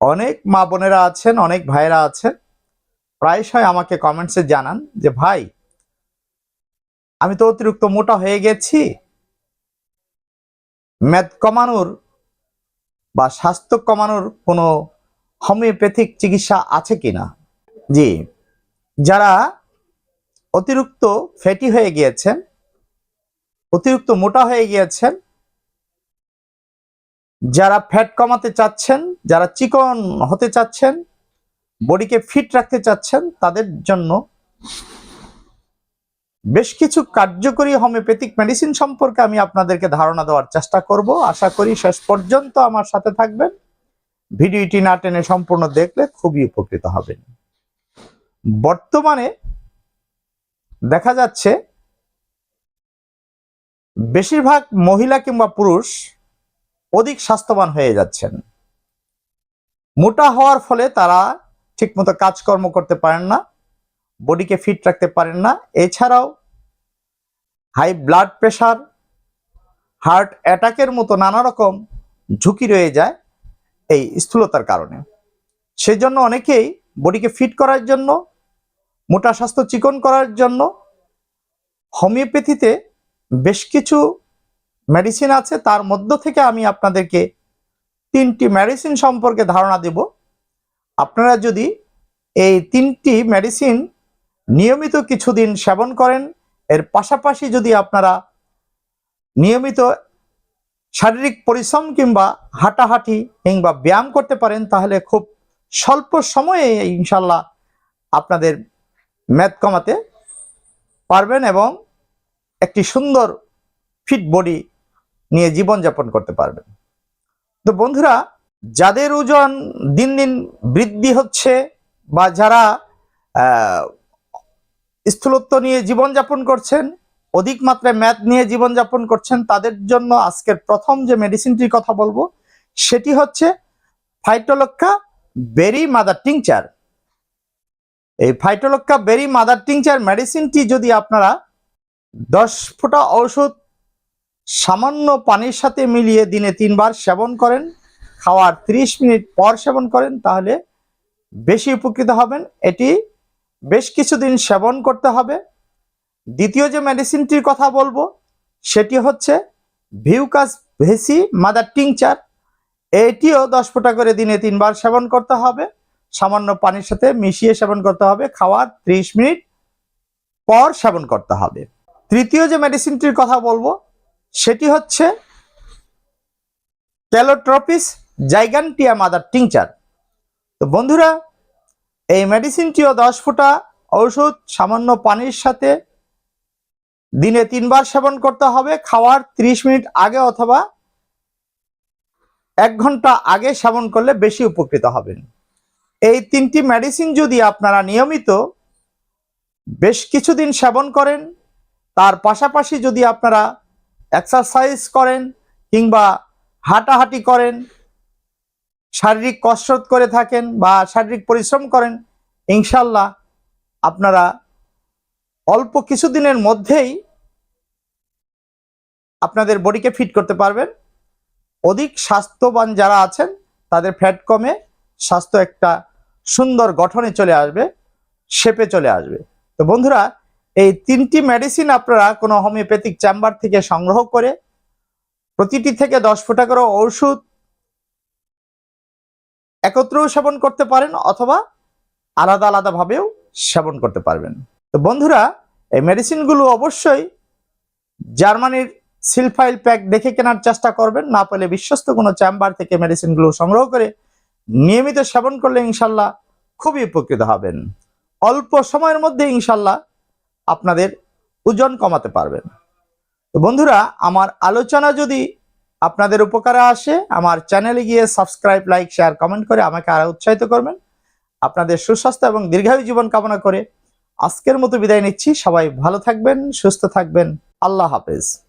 অনেক মা বোনেরা আছেন, অনেক ভাইয়েরা আছেন। প্রায়শই আমাকে কমেন্টসে জানান যে, ভাই, আমি তো অতিরিক্ত মোটা হয়ে গেছি। মেদ কমানোর বা স্বাস্থ্য কমানোর কোনো হোমিওপ্যাথিক চিকিৎসা আছে কিনা? জি, যারা অতিরিক্ত ফ্যাটি হয়ে গিয়েছেন, অতিরিক্ত মোটা হয়ে গিয়েছেন যারা ফ্যাট কমাতে চাচ্ছেন, যারা চিকন হতে চাচ্ছেন, বডিকে ফিট রাখতে চাচ্ছেন, তাদের জন্য বেশ কিছু কার্যকরী হোমিওপ্যাথিক মেডিসিন সম্পর্কে আমি আপনাদেরকে ধারণা দেওয়ার চেষ্টা করব। আশা করি শেষ পর্যন্ত আমার সাথে থাকবেন। ভিডিওটি না টেনে সম্পূর্ণ দেখলে খুবই উপকৃত হবেন। বর্তমানে দেখা যাচ্ছে, বেশিরভাগ মহিলা কিংবা পুরুষ অধিক স্বাস্থ্যবান হয়ে যাচ্ছেন। মোটা হওয়ার ফলে তারা ঠিকমতো কাজকর্ম করতে পারেন না, বডিকে ফিট রাখতে পারেন না। এছাড়াও হাই ব্লাড প্রেশার হার্ট অ্যাটাকের মতো নানা রকম ঝুঁকি রয়ে যায় এই স্থূলতার কারণে। সেজন্য অনেকেই বডিকে ফিট করার জন্য, মোটা স্বাস্থ্য চিকন করার জন্য হোমিওপ্যাথিতে বেশ কিছু মেডিসিন আছে, তার মধ্য থেকে আমি আপনাদেরকে তিনটি মেডিসিন সম্পর্কে ধারণা দেব। আপনারা যদি এই তিনটি মেডিসিন নিয়মিত কিছুদিন সেবন করেন, এর পাশাপাশি যদি আপনারা নিয়মিত শারীরিক পরিশ্রম কিংবা হাঁটাহাঁটি কিংবা ব্যায়াম করতে পারেন, তাহলে খুব স্বল্প সময়ে ইনশাল্লাহ আপনাদের ম্যাথ কমাতে পারবেন এবং একটি সুন্দর ফিট বডি নিয়ে জীবনযাপন করতে পারবেন। তো বন্ধুরা, যাদের ওজন দিন দিন বৃদ্ধি হচ্ছে বা যারা স্থূলত্ব নিয়ে জীবনযাপন করছেন, অধিক মাত্রায় ম্যাথ নিয়ে জীবনযাপন করছেন, তাদের জন্য আজকের প্রথম যে মেডিসিনটির কথা বলব, সেটি হচ্ছে ফাইটোলক্কা বেরি মাদার টিংচার। এই ফাইটোলক্কা বেরি মাদার টিংচার মেডিসিনটি যদি আপনারা দশ ফোঁটা ঔষধ সামান্য পানির সাথে মিলিয়ে দিনে তিনবার সেবন করেন, খাওয়ার 30 মিনিট পর সেবন করেন, তাহলে বেশি উপকৃত হবেন। এটি বেশ কিছুদিন সেবন করতে হবে। দ্বিতীয় যে মেডিসিনটির কথা বলব, সেটি হচ্ছে ভিউকাস ভেসি মাদার টিংচার। এটিও দশ ফোঁটা করে দিনে তিনবার সেবন করতে হবে। সামান্য পানির সাথে মিশিয়ে সেবন করতে হবে, খাওয়ার 30 মিনিট পর সেবন করতে হবে। তৃতীয় যে মেডিসিনটির কথা বলব সেটি হচ্ছে ক্যালোট্রপিস জাইগান্টিয়া মাদার টিংচার। তো বন্ধুরা, এই মেডিসিনটিও দশ ফোঁটা ঔষধ, সামান্য পানির সাথে দিনে তিনবার সেবন করতে হবে, খাওয়ার 30 মিনিট আগে অথবা এক ঘণ্টা আগে সেবন করলে বেশি উপকৃত হবেন। এই তিনটি মেডিসিন যদি আপনারা নিয়মিত বেশ কিছুদিন সেবন করেন, তার পাশাপাশি যদি আপনারা এক্সারসাইজ করেন কিংবা হাঁটাহাঁটি করেন, শারীরিক কসরত করে থাকেন বা শারীরিক পরিশ্রম করেন, ইনশাল্লাহ আপনারা অল্প কিছুদিনের মধ্যেই আপনাদের বডিকে ফিট করতে পারবেন। অধিক স্বাস্থ্যবান যারা আছেন, তাদের ফ্যাট কমে, স্বাস্থ্য একটা সুন্দর গঠনে চলে আসবে শেপে চলে আসবে। তো বন্ধুরা এই তিনটি মেডিসিন আপনারা কোনো হোমিওপ্যাথিক চেম্বার থেকে সংগ্রহ করে প্রতিটি থেকে দশ ফোঁটা করে ওষুধ একত্রেও সেবন করতে পারেন অথবা আলাদা আলাদাভাবেও সেবন করতে পারবেন। তো বন্ধুরা, এই মেডিসিনগুলো অবশ্যই জার্মানির সিলফাইল প্যাক দেখে কেনার চেষ্টা করবেন। না পেলে বিশ্বস্ত কোনো চেম্বার থেকে মেডিসিনগুলো সংগ্রহ করে নিয়মিত সেবন করলে ইনশাল্লাহ খুবই উপকৃত হবেন। অল্প সময়ের মধ্যে ইনশাল্লাহ আপনাদের ওজন কমাতে পারবেন। তো বন্ধুরা, আমার আলোচনা যদি আপনাদের উপকারে আসে, আমার চ্যানেলে গিয়ে সাবস্ক্রাইব, লাইক, শেয়ার, কমেন্ট করে আমাকে আরও উৎসাহিত করবেন। আপনাদের সুস্বাস্থ্য এবং দীর্ঘায়ু জীবন কামনা করে আজকের মতো বিদায় নিচ্ছি। সবাই ভালো থাকবেন, সুস্থ থাকবেন। আল্লাহ হাফেজ।